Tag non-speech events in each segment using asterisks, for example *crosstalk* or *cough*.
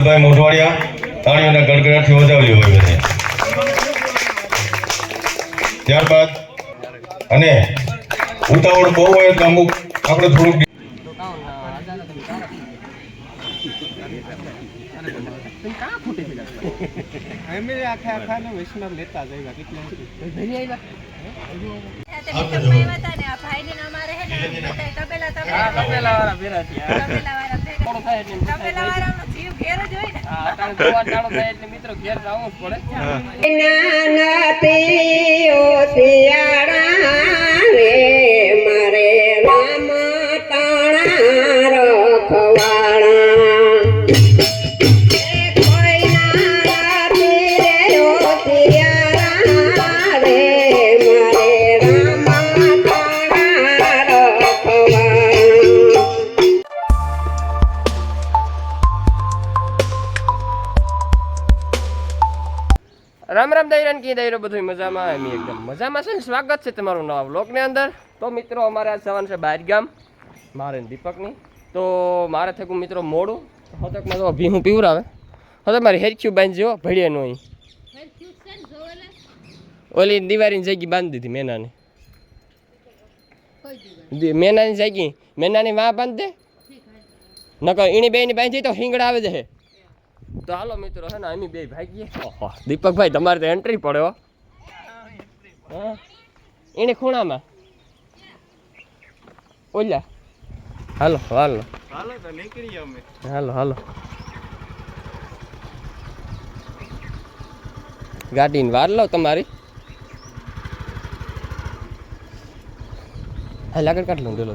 ભાઈ મોઢવાડિયા તાળીઓના ગડગડાટથી વધાવ્યો હોય બધે. ત્યારબાદ અને ઉતાવળ બહુ હોય તો અમુક આપણે થોડુંક અમે આખા આખા ને. વૈષ્ણવ લેતા જઈવા કેટલા નાનતી શિયાળા રે મારે રામ રામ દૈરન કી દૈરો બધું મજામાં? એમ એકદમ મજામાં છે ને? સ્વાગત છે તમારું નવા બ્લોગની અંદર. તો મિત્રો અમારે આજ સવાન છે બાર ગામ મારે દીપકની. તો મારે થયું મિત્રો મોડું. હતકમાં તો ભીહું પીવરાવે. હવે મારી હેરખ્યું બાંધી જેવો ભળીએ નો ઓલી દિવાળીની જગી બાંધી દીધી મેનાની. મેનાની જગી. મેનાની વાં બાંધી દે. નકર એની બેની બાંધી તો હિંગડા આવે છે તો હાલો મિત્રો હે ને અમે બે ભાગીએ. ઓહો દીપકભાઈ તમારે તો એન્ટ્રી પડે હા. એને ખૂણામાં. ઓલ્યા. હાલો હાલો. હાલો તો નીકળી અમે. હાલો હાલો. ગાડીની વાર લો તમારી. હા લાગડ કાઢ લઉં ડેલો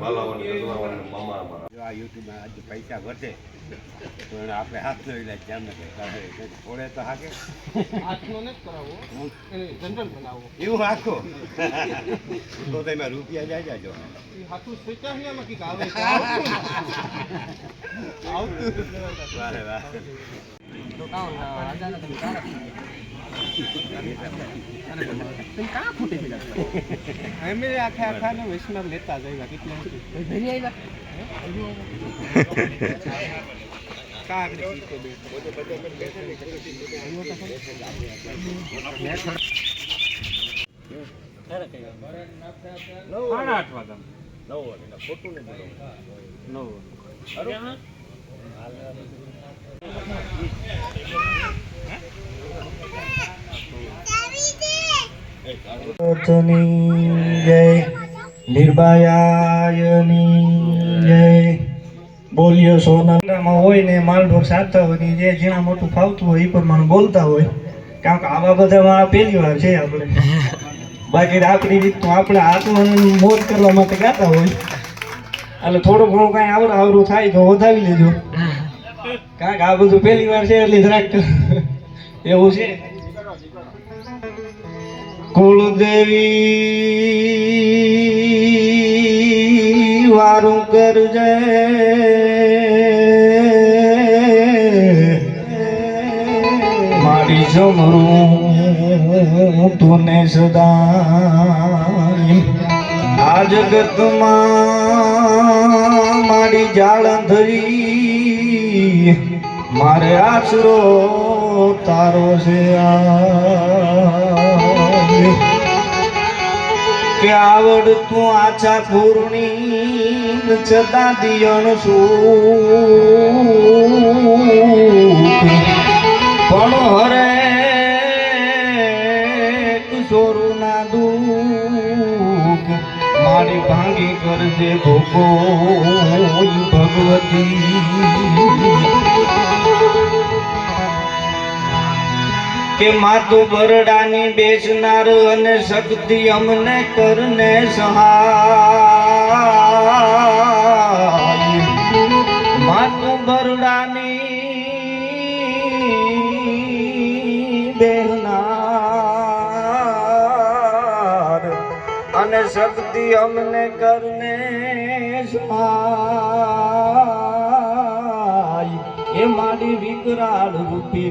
માલાવાને, કદવાવાને, મામા અમારા. જો આ યુટ્યુબમાં આજે પૈસા વધે તો એને આપણે હાથ ધોઈ લે જેમ ને કંઈ થોડે તો હાકે. હાથનો નથી કરાવવો એને જનરલ બનાવવો. એવું હાકો? તો તમે રૂપિયા જાય જાજો હાથું સ્વીચા છે એમાં કંઈક આવે છે. વારે વાહ અમે આખા ને વૈષ્ણવ લેતા જઈવા કેટલા કાકડી નવ બે *laughs* જય નિર્ભયાયની જય બોલ્યો સોનામાં હોય ને માલઢોર સાધતા હોય ને જે ઝીણા મોટું ફાવતું હોય એ પ્રમાણે બોલતા હોય કારણ કે આવા બધામાં પહેલી વાર છે આપણે બાકી આપણી રીત તો આપણે આત્માને મોત કરવા માટે ગાતા હોય એટલે થોડું ઘણું કાંઈ આવડું આવડું થાય તો વધાવી લેજો કારણ કે આ બધું પહેલી વાર છે એટલે જરાક એવું છે. કુળદેવી, વારું કરજે. મારી સમરું તુને સદા આ જગતમાં મારી જાળંધરી મારે આશરો તારો છે આજ. કે આવડતું આછા પૂર્ણી છતાં દિયણ સુખ માતું બરડાની બેસનાર અને શક્તિ અમને કરને સહાય. માથું બરડાની બેહનાર અને શક્તિ અમને કરને સહાય. એ મારી વિકરાળ રૂપી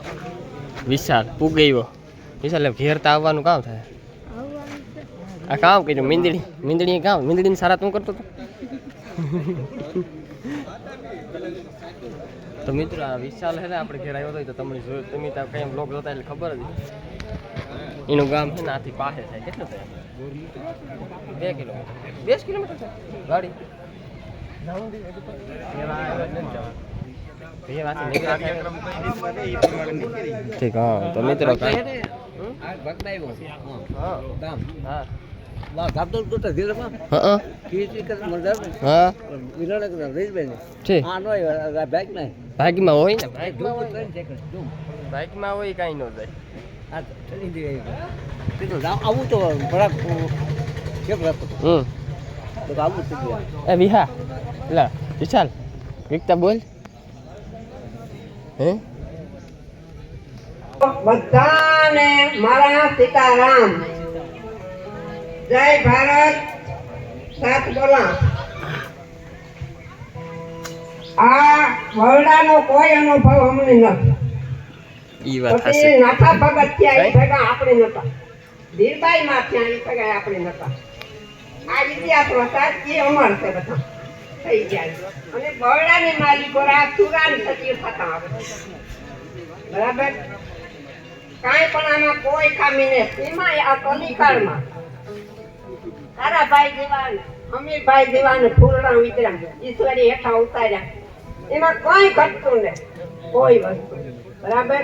વિશાલ પુગૈયો. વિશાલ ઘેર તો આવવાનું કામ થાય? આ કામ કર્યું મીંદડી મીંદડી કામ મીંદડીને સારા તું કરતો હતો *laughs* તો મિત્રો આ વિશાલ હે ને આપણે ઘેર આવ્યો હતો તો તમને જોયું. તમે ત્યાં કઈ બ્લોગ જોતા એટલે ખબર જ એનું ગામ છે ને આથી પાસે થાય. કેટલું થાય? બે કિલોમીટર. બે કિલોમીટર થાય? ગાડી? ઠીક હા તો મિત્રો બાઇકમાં હોય ને? બાઇકમાં હોય કાંઈ ન જાય. આવું તો રાખો હમ. તો આવું વિહા લા વિશાલ વિકતા બોલ. હે? બધાને મારા સીતારામ. જય ભારત. સાત બોલા. આ વરડાનો કોઈ અનુભવ અમને નથી. ઈ વાત હશે નાથા ભગત થયા એ? ભેગા આપણે નતા. ધીરબાઈ માં ત્યાં એ ભેગા આપણે નતા. આ ઇતિહાસ હતા એ અમર છે બધા. થઈ જાય. અને બરડાની માલિકો આ સુરાની સતી થતા આવે. બરાબર? કાંઈ પણ આમાં કોઈ ખામી નથી એમાં આ કલિકાળમાં તારા ભાઈ દીવાન અમીરભાઈ દેવાન ફૂલડા વિતરા ઈશ્વરી હેઠા ઉતાર્યા. એમાં કોઈ ઘટતું નહીં. કોઈ વસ્તુ બરાબર?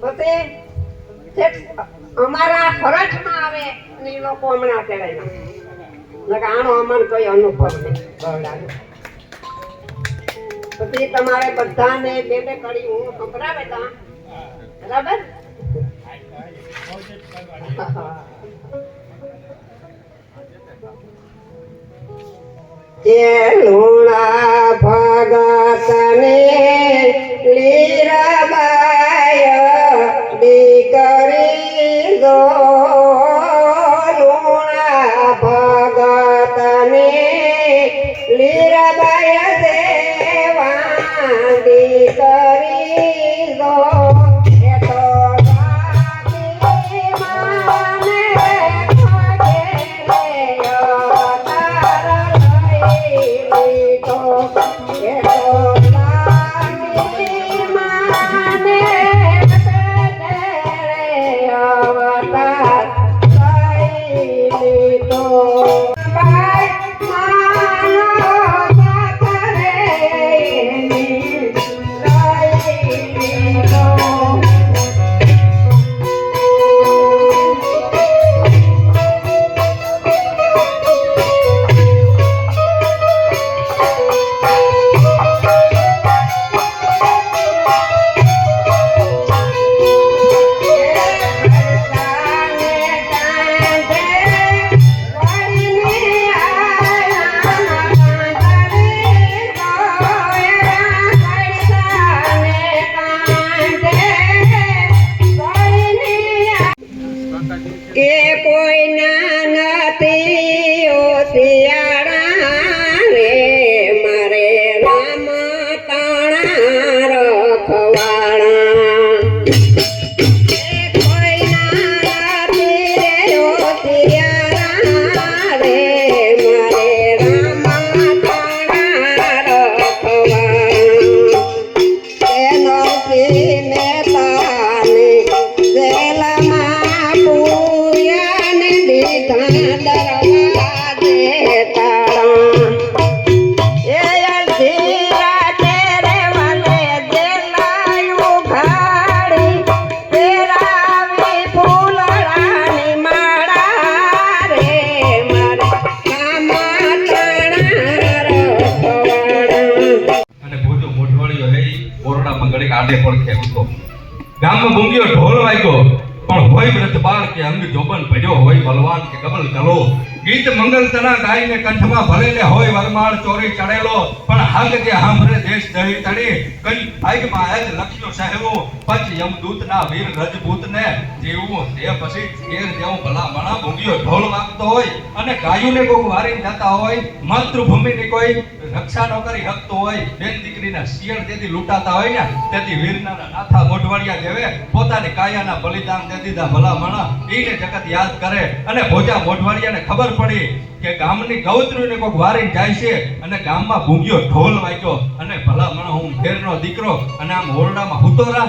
પછી અમારા ફરજમાં આવે અને એ લોકો હમણાં નકર આનો અમને કોઈ અનુભવ નહીં બરડાનો પછી તમારે બધાને બે બે કરી હું સંભળાવે તા બરાબર? જે લુણા ભગતને લીરાબાય દીકરી દો. લીરાબાય ઓરડામાં પણ આડે ગામમાં ભૂંગીઓ ઢોલ વાગ્યો. પણ હોય વ્રતબાળ કે અંગ જોબન ભર્યો હોય બલવાન કે કમલ ગલો ગીત મંગલ તના ગાઈને કંઠમાં ભરેલે હોય વરમાળ ચોરી ચડેલો. પણ હગ જે હાંભળે દેશ દહી તણી કઈ આગમાં આજ લખ્યો સાહેબો, પંચ યમદૂત ના વીર રજપૂત ને જેવું તે પછી કેર જેવું ભલા મણા ભૂંગીઓ ઢોલ વાગતો હોય અને ગાયુને કોક વારી જતા હોય. માતૃભૂમિની કોઈ રક્ષા ન કરી શકતો હોય, બેન દીકરીના શિયળ તેથી લૂંટાતા હોય ને, તેથી વીરના નાથા મોઢવાડિયા જેવે પોતાની કાયાના બલિદાન દે દીધા ભલા મણા એને જગત યાદ કરે. અને ભોજા મોઢવાડિયાને ખબર પડી કે ગામની ગૌત્રીને કોક વારીને જાય છે અને ગામમાં ભૂંગ્યો ઢોલ વાગ્યો. અને ભલા મણા હું ઘેરનો દીકરો અને આમ ઓરડામાં હુતોરા,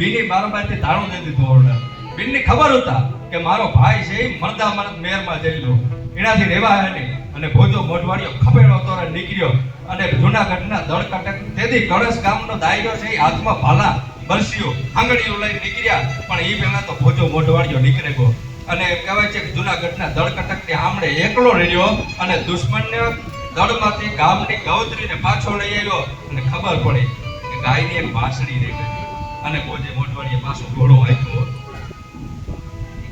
બીની બારોબારથી તાળું દે દીધું ઓરડા બીનની ખબર હતા કે મારો ભાઈ છે એ મરદા મરદ મેરમાં જઈ એનાથી રેવાય નહીં. અને ભોજો મોઢવાડિયો ખપેડો તો નીકળ્યો. અને જુનાગઢના દળકટક તેથી કળશ ગામનો દાયરો છે એ હાથમાં ભાલા, બરસીઓ, આંગળીઓ લઈ નીકળ્યા. પણ એ પહેલા તો ભોજો મોઢવાડિયો નીકળે ગયો. અને કહેવાય છે કે જુનાગઢના દળકટકની આમણે એકલો રહ્યો અને દુશ્મનને દળમાંથી ગામની ગૌત્રીને પાછો લઈ આવ્યો. અને ખબર પડી કે ગાયની એક વાસણી રહી અને ભોજે મોઢવાડીએ પાછો ઘોડો વાગ્યો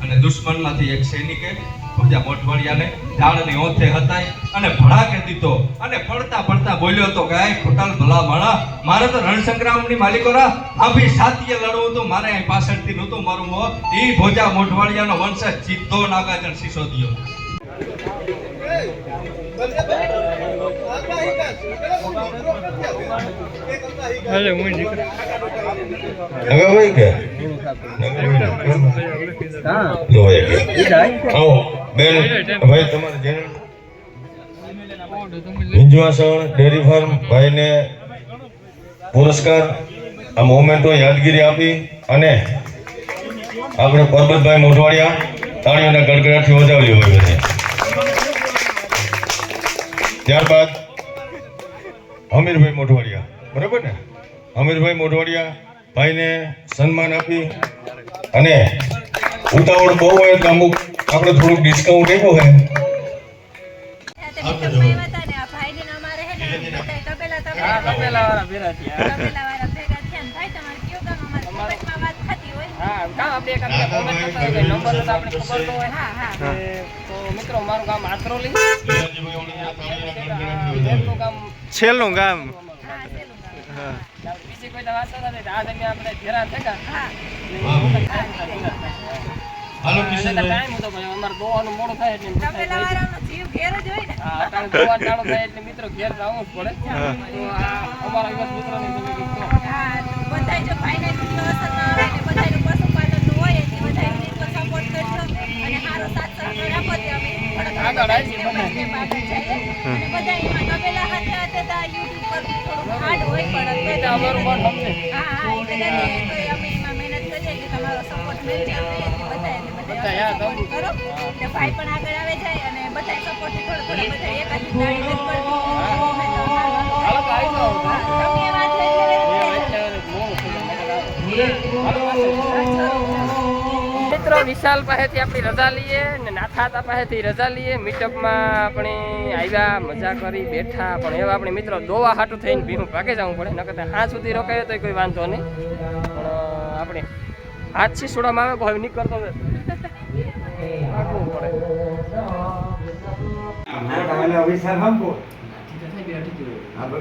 અને દુશ્મનમાંથી એક સૈનિકે ભોજા મોઢવાડિયાને ઝાડની ઓથે હતાય અને ભડાકે દીધો. અને પડતા પડતા બોલ્યો તો કે "આય ખોટાલ ભલા માણા મારે તો રણસંગ્રામની માલિકોરા આભી સાતીએ લડવું હતું. મારે અહીં પાછળથી નહોતું મારું મો. એ ભોજા મોઢવાડિયાનો વંશજ સીધો નાગાજન સિસોદિયો નગાભાઈ કે? નગાભાઈ આવો બેન ભાઈ તમારે જેને વિંજવાસણ ડેરી ફાર્મ ભાઈને પુરસ્કાર આ મોમેન્ટો યાદગીરી આપી અને આપણે પરબતભાઈ મોઢવાડિયા તાળીઓના ગડગડાટથી વધાવ્યું હોય બધે ત્યારબાદ અમીરભાઈ મોઢવાડિયા. બરાબર ને? અમીરભાઈ મોઢવાડિયા ભાઈને સન્માન આપી અને ઉતાવળ બહુ હોય તો અમુક આપણે થોડુંક ડિસ્કાઉન્ટ આપ્યું હોય. છેલ્લું ગામ. હા. કામ આપણે એક આપણે comment કરતા હોય. કે નંબર તો આપણે ખબર ન. હોય કે તો મિત્રો મારું ગામ આત્રોલી બેનનું ગામ છેલ્લું ગામ બીજી કોઈ વાત નથી આ દરમિયાન આપણે ધેરા થયા હાલો પણ અમારે દોવાનું મોડું થાય એટલે બધા હા, અટાણે દોવા ચાલુ થાય એટલે મિત્રો ઘેર આવવું જ પડે તો આ અમારા યુવક મિત્રોની તમે કંઈક કહો. આગળ આવી છે એટલે ભાઈ પણ આગળ આવે જાય. મિત્રો વિશાલ પાસેથી આપણી રજા લઈએ ને નાથાતા પાસેથી રજા લઈએ. મીટઅપમાં આપણે આવ્યા મજા કરી બેઠા. પણ એવા આપણે મિત્રો દોવા હાટું થઈને ભીનું ભાગે જવું પડે. નકર હાથ સુધી રોકાય તો કોઈ વાંધો નહીં. પણ આપણે હાથથી છોડવામાં આવે કોઈ નીકળતો પડે.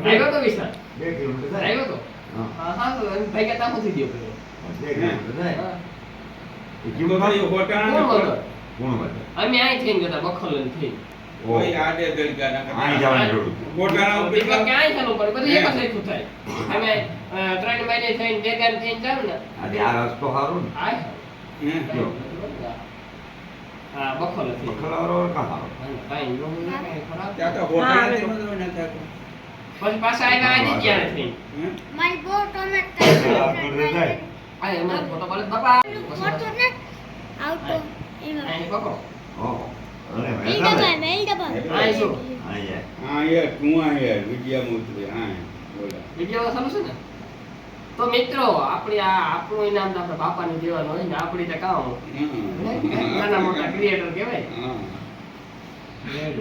આવ્યો તો વિશાલ. આવ્યો તો? હા. હા એમ ભાગ્યા તામું થઈ ગયો. હા. કોણ હતો? અમે અહીં થઈને જતા બખોલ થઈ દીપક કે અહીં થવાનું પડે? બધું એક જ સરખું થાય. અમે ત્રણ મહિને થઈને ભેગા થઈને જાવ ને. આ હા? બખોલ કાંઈ નો ને. પછી પાછા આવ્યા આજે ક્યારે થઈ મારી બહુ ટોમેટ આ એમાં ફોટો પાડે. બાપા. પછી ને? આવતો એમાં અહીં પકડો આ શું હા યાર તું યાર હા બોલા ને મિત્રો આપણી આ આપણું ઇનામ તો આપણે બાપાને દેવાનું હોય ને આપણી તો કામ નાના મોટા ક્રિએટર કહેવાય હા